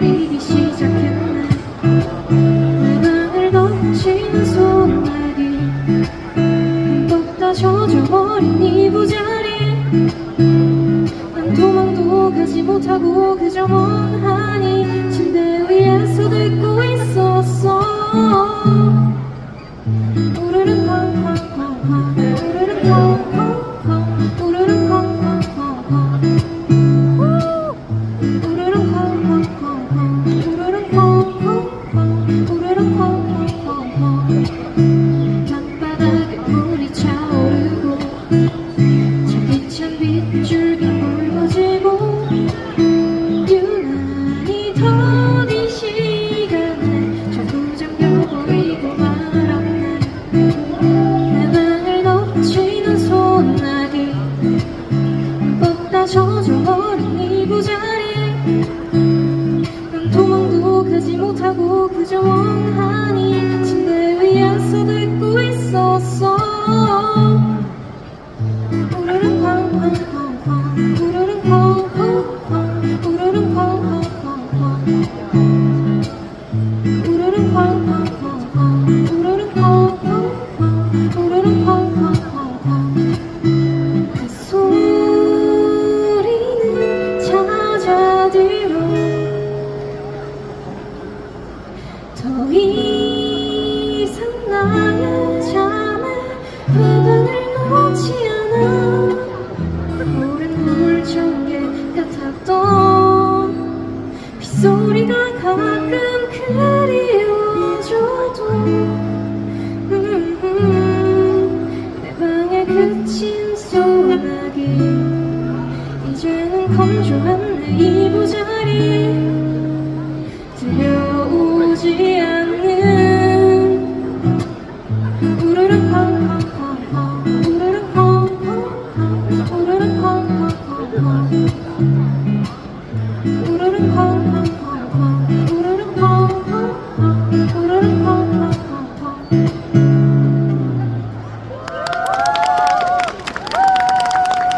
내리기 시작했네. 내 방을 거친 손날이 흠뻑 다 젖어버린 이 부자리. 난 도망도 가지 못하고 그저 멀 밤바닥에 물이 차오르고 차기찬 빗줄기 붉어지고 유난히 더이 시간에 자꾸 잠겨버리고 말았네. 내 방을 덮치는 소나기 뻗다 젖어버린 이 부자리. 난 도망도 가지 못하고 그저 원하 그 소리는 찾아 들어. 더 이상 나의 잠에 흐름을 놓지 않아. 오랜 물정에 같았던 빗소리가 가끔 이제는 건조한 내 이부자리 들려오지 않는 우르르 펑펑펑펑 우르르 펑펑펑 우르르 펑펑펑 우르릉 펑펑펑펑 우르릉 펑펑펑 우르릉 펑펑펑펑